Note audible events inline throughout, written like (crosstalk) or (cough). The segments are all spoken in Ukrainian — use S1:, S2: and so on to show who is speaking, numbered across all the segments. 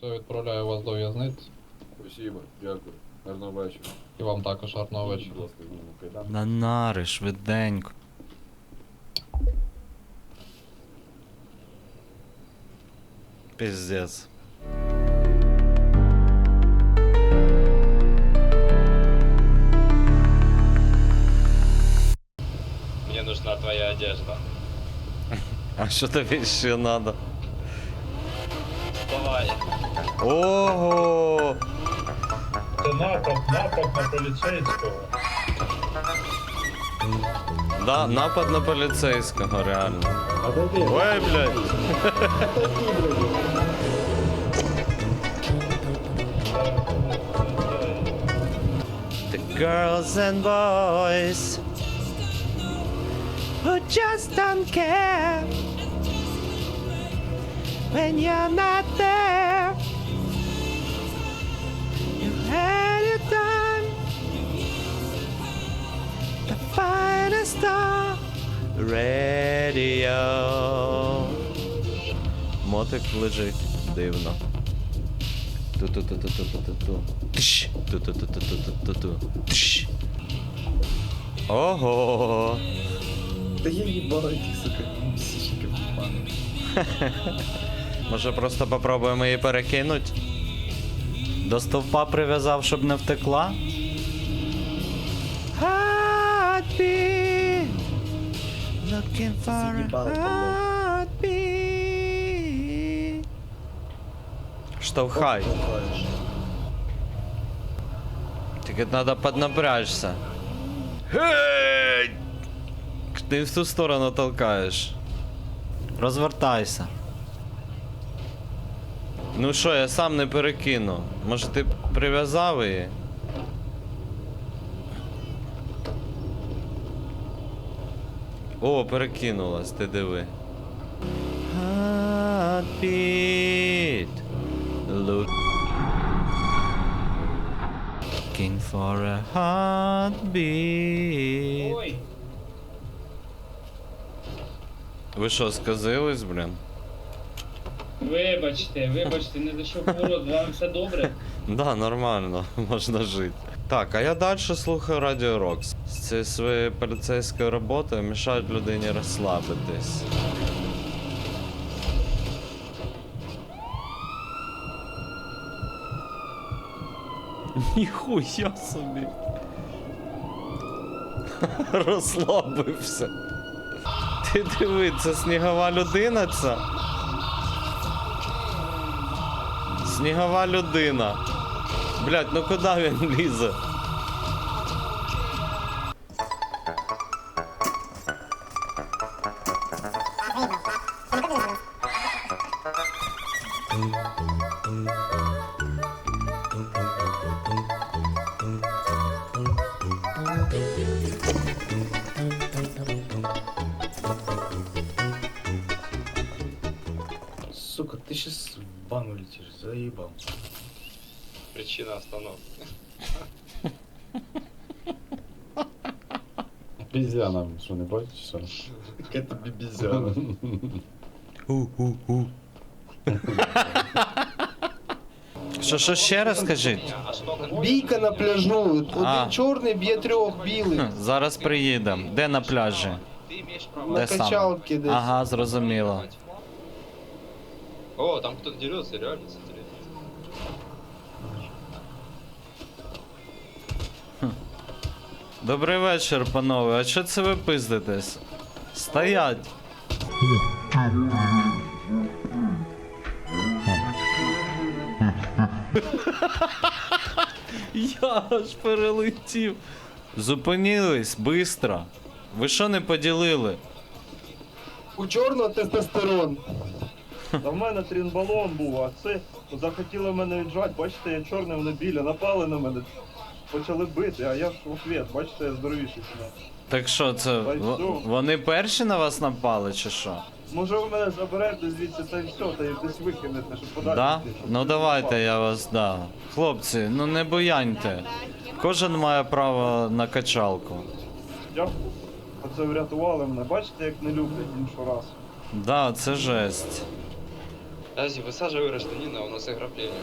S1: Все, відправляю вас до в'язниці.
S2: Спасибо, дякую. Гарного вечора.
S1: І вам також гарного вечора.
S2: Будь ласка, зніму кайдан.
S3: На нари, швиденько. Пиздец.
S4: Мне нужна твоя одежда. (laughs)
S3: А що тобі ще надо?
S4: Давай.
S3: Ого!
S5: Це напад, напад на поліцейського.
S3: Да, напад на поліцейського, реально. Ой, блядь. The girls and boys who just don't care when you're not there. Star radio. Мотик лежить дивно. Ту-ту-ту-ту-ту-ту-ту. Тш. Ту-ту-ту-ту-ту-ту-ту. Тш. Ого.
S2: Та я їбала ті, сука, місячки
S3: Може просто попробуємо її перекинуть? До стовпа прив'язав, щоб не втекла. Looking for a heartbeat. Штовхай. Тільки треба поднапрячься. Гей! Ти в ту сторону толкаєш. Розвертайся. Ну що, я сам не перекину. Може ти прив'язав її? О, перекинулась, ти диви. Heartbeat. Look. Looking for a heartbeat.
S6: Ой,
S3: Ви що, сказились, блін?
S6: вибачте, вибачте, не зайшов поворот, вам все добре? (laughs)
S3: Да, нормально, (laughs) можна жити. Так, а я далі слухаю Радіо Рокс. З цією своєю поліцейською роботою мішають людині розслабитись. (laughs) Ніхуя собі. (laughs) Розслабився. Ти диви, це снігова людина ця. Снігова людина. Блять, ну куди він лізе?
S2: Сука, ти щас в бану летиш, заїбав.
S4: Причина остановки.
S2: Бізяна, що не бачиш, що? Яка тобі бізяна?
S3: У-у-у. Що, що ще раз скажіть?
S7: Бійка на пляжу. Один
S3: А.
S7: чорний б'є трьох білих.
S3: Хм, Зараз приїдемо. Де на пляжі?
S4: ты имеешь право?
S7: На
S3: Де саме?
S7: качалки десь.
S3: Ага, зрозуміло.
S4: О, там кто-то дерется, реально.
S3: Добрий вечір, панове. А що це ви пиздитесь? Стоять! Я аж перелетів. Зупинились, бистро. Ви що не поділили?
S7: У чорного тестостерон.
S5: Та в мене трінбалон був, а це захотіли мене віджати, бачите, я чорний, вони біля, напали на мене. Почали бити, а я ж в ответ, бачите, я здоровіший сюди.
S3: Так що це? в-. Вони перші на вас напали, чи що?
S5: Може ви мене заберете звідси та й все, та й десь викинете, щоб подалі.
S3: Да?
S5: йти, щоб
S3: Ну
S5: не
S3: давайте
S5: впав.
S3: я вас да. Хлопці, ну не буяньте. Кожен має право на качалку.
S5: Дякую. Оце врятували мене. Бачите, як не люблять іншу раз.
S3: Да, це жесть.
S4: Подожди, высаживай гражданина, у нас ограбление.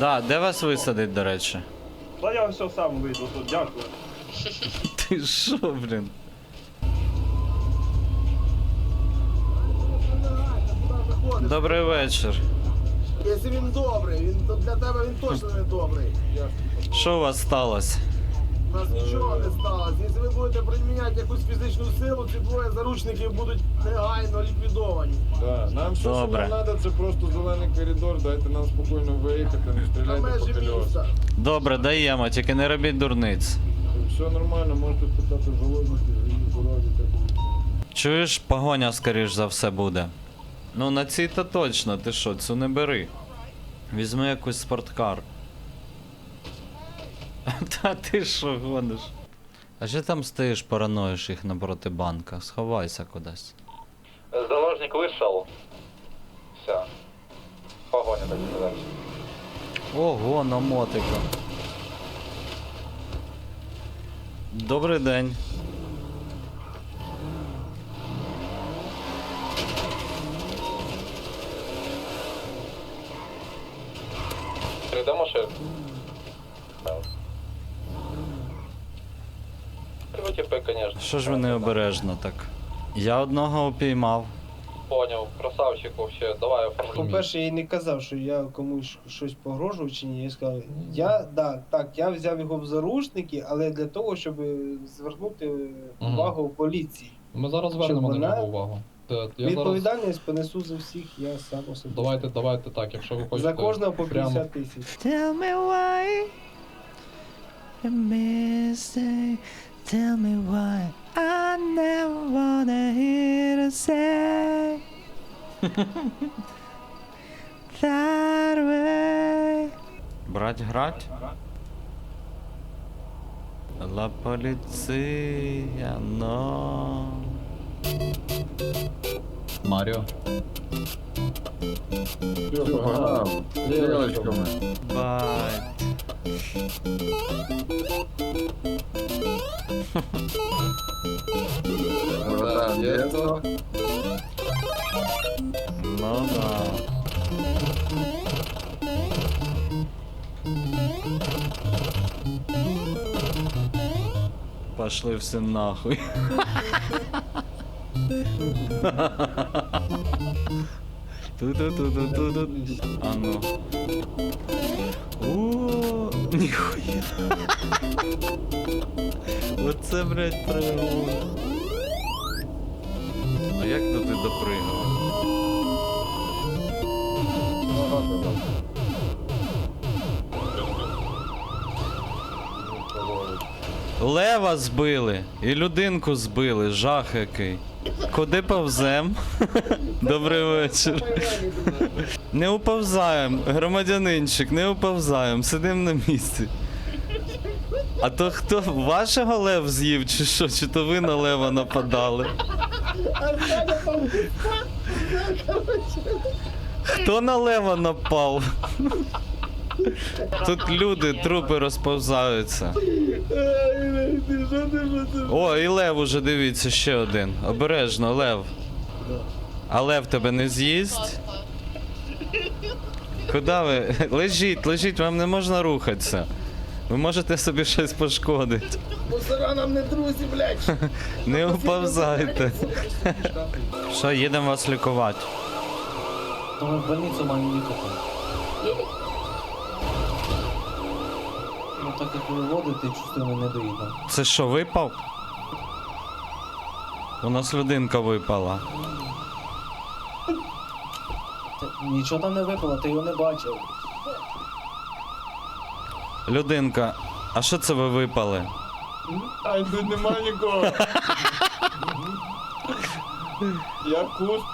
S3: Да, де вас висадить, до речі?
S5: Та я все сам вийду тут, дякую. (laughs)
S3: Ти що, блін? Добрий вечір.
S7: Якщо він добрий, він то для тебе він точно не добрий.
S3: Що у вас сталося?
S7: У нас нічого не сталося. Якщо ви будете приміняти якусь фізичну силу, ці двоє заручників будуть негайно ліквідовані.
S2: Да. Нам все,
S3: Добре.
S2: що нам треба, це просто зелений коридор, дайте нам спокійно виїхати, не
S7: На
S2: стріляйте по
S7: межі
S2: кольосу.
S7: міста.
S3: Добре, даємо, тільки не робіть дурниць.
S2: Все нормально, можете питати заложників, живі, здорові.
S3: Чуєш, погоня, скоріш за все, буде. Ну, на цій то точно, ти що, цю не бери. Візьми якусь спорткар. (laughs) Та ти що гониш? А що там стоїш, параноїш їх напроти банка? Сховайся кудись.
S1: Заложник вийшов. Все. Погоня так сказати.
S3: Ого, на мотика. Добрий день.
S1: Передай машину. ТП, конечно.
S3: Що ж ви необережно так? Я одного упіймав.
S1: Понял, красавчик вообще, давай оформлю.
S7: По-перше, я й не казав, що я комусь щось погрожую чи ні. Я сказав, я да, так, я взяв його в заручники, але для того, щоб звернути увагу поліції.
S1: Ми зараз звернемо на нього увагу. Та, Я зараз...
S7: Відповідальність понесу за всіх, я сам особисто.
S1: Давайте, давайте так, якщо ви хочете.
S7: За кожного по
S1: прямо
S7: 50 тисяч.
S3: Tell me why you mistake. Tell me why I never wanna hear to say that way. Брать грать? La поліція, Марио.
S1: Всё,
S2: погнал. Стрелочка мы.
S3: Бать.
S2: Ура, детство.
S3: Ну да. Пошли все нахуй. (laughs) Ту-ду-ду-ду-ду-ду. А ну. О, ніхуя. Оце, блядь, пригод. А як туди ти? Лева збили і людинку збили, жах який. Куди повзем? (laughs) Добрий вечір. Не уповзаєм, громадянинчик, не уповзаєм, сидим на місці. А то хто вашого лев з'їв, чи що? Чи то ви на лева нападали? Хто на лева напав? Тут люди, трупи розповзаються. О, і лев уже дивіться, ще один. Обережно, лев. А лев тебе не з'їсть? Куди ви? Лежіть, лежіть, вам не можна рухатися. Ви можете собі щось пошкодити.
S7: Мусора нам не друзі, блядь. (laughs)
S3: Не уповзайте. Що, їдемо вас лікувати.
S8: В больницю маємо їхати. Ну так як ви водите, чувствую, не доїдемо.
S3: Це що, випав? У нас людинка випала.
S8: Нічого там не випало, ти його не бачив.
S3: Людинка, а що це ви випали?
S2: Ай, тут нема нікого. Я куст.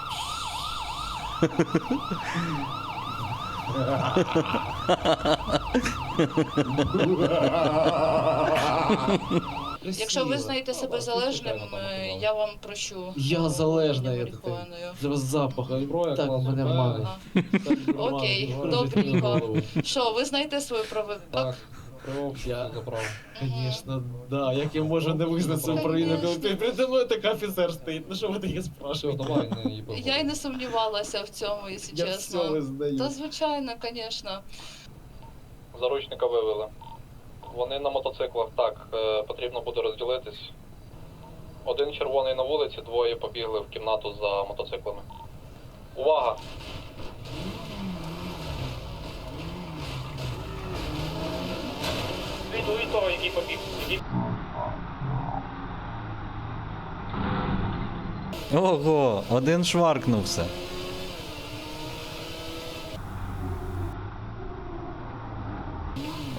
S9: Якщо ви знаєте себе залежним, е, я вам прощу.
S8: Я залежна, я
S9: марихуаною.
S8: З запаху. Так, мене вмали.
S9: Окей, добренько. Що, ви знаєте свою право?
S1: Так.
S8: Я-
S1: забрав.
S8: Да. Як я можу не визнати провину, коли ти передо мною так офіцер стоїть. Ну що ви таке
S1: давай, не їбав.
S9: Я й не сумнівалася в цьому, якщо
S8: Я все
S9: чесно.
S8: визнаю.
S9: Та звичайно, звісно.
S1: Заручника вивели. Вони на мотоциклах, так, е, потрібно буде розділитись. Один червоний на вулиці, двоє побігли в кімнату за мотоциклами. Увага!
S6: Слідуй того, який побіг.
S3: Ого, один шваркнувся.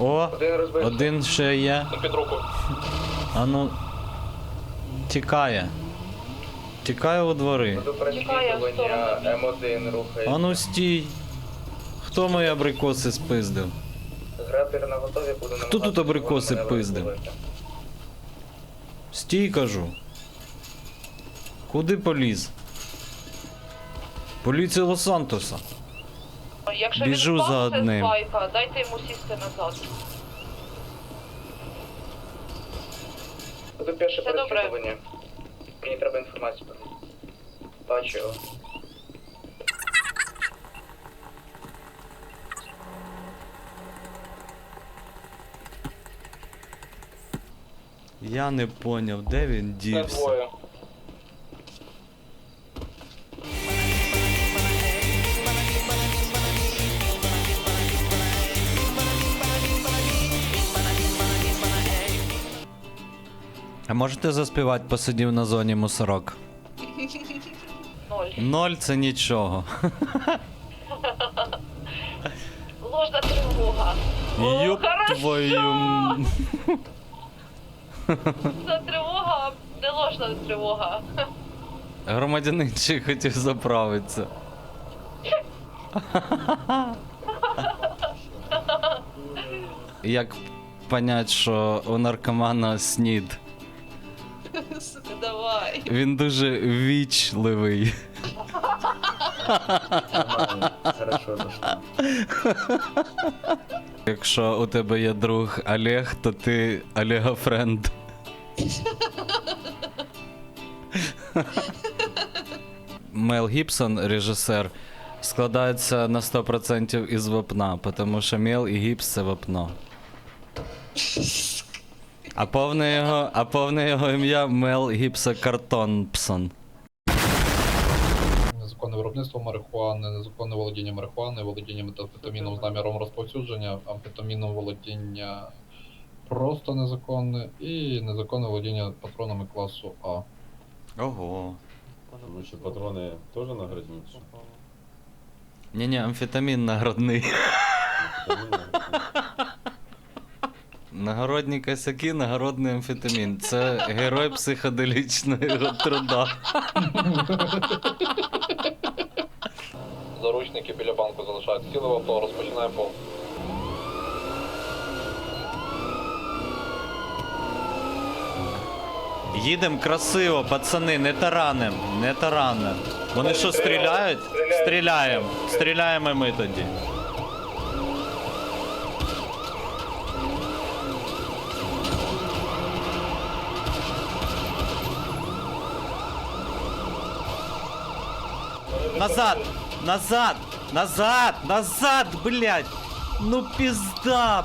S3: О,
S4: Один
S3: один ще є.
S1: Під руку.
S3: Ану. Тікає. Тікає у двори.
S4: До переслідування М1 рухає.
S3: Ану стій. Хто мої абрикоси спиздив?
S4: Грабір на готові буде
S3: Хто тут абрикоси пиздив? Стій, кажу. Куди поліз? Поліція Лос-Сантоса.
S9: Якщо
S3: Біжу
S9: він
S3: за одним.
S9: спайка, дайте йому сісти назад.
S4: Буде перше
S9: Все добре.
S4: переслідування. Мені треба інформацію. Бачу його.
S3: Я не поняв, де він дівся. А можете заспівати посидів на зоні мусорок?
S9: Ноль.
S3: Ноль це нічого.
S9: Ложна тривога. О,
S3: Йоп
S9: хорошо!
S3: твою. м-
S9: Ложна тривога, не ложна тривога.
S3: Громадянин чи хотів заправитися. Як понять, що у наркомана снід?
S9: Давай.
S3: Він дуже вічливий.
S2: Хорошо зашло.
S3: Якщо у тебе є друг Олег, то ти Олега френд. Мел Гібсон, режисер, складається на 100% із вапна, тому що Мел і гіпс це вапно. А повне його, а повне його ім'я Мел Гіпса Картонпсон.
S1: Незаконне виробництво марихуани, незаконне володіння марихуани, володіння метамфетаміном з наміром розповсюдження, амфетаміном володіння просто незаконне і незаконне володіння патронами класу А.
S3: Ого.
S2: Тому що патрони теж наградні? чи?
S3: Ні-ні, амфетамін нагородний.
S2: Та ні, наградні.
S3: Нагородні косяки, нагородний амфетамін. Це герой психоделічного труда.
S1: Заручники біля банку залишаються. Сіли в авто, розпочинаємо пол.
S3: Їдем красиво, пацани, не тараним, не тараним. Вони що, стріляють? Стріляємо. Стріляємо і ми тоді. Назад! Назад! Назад! Назад, блядь! Ну пизда!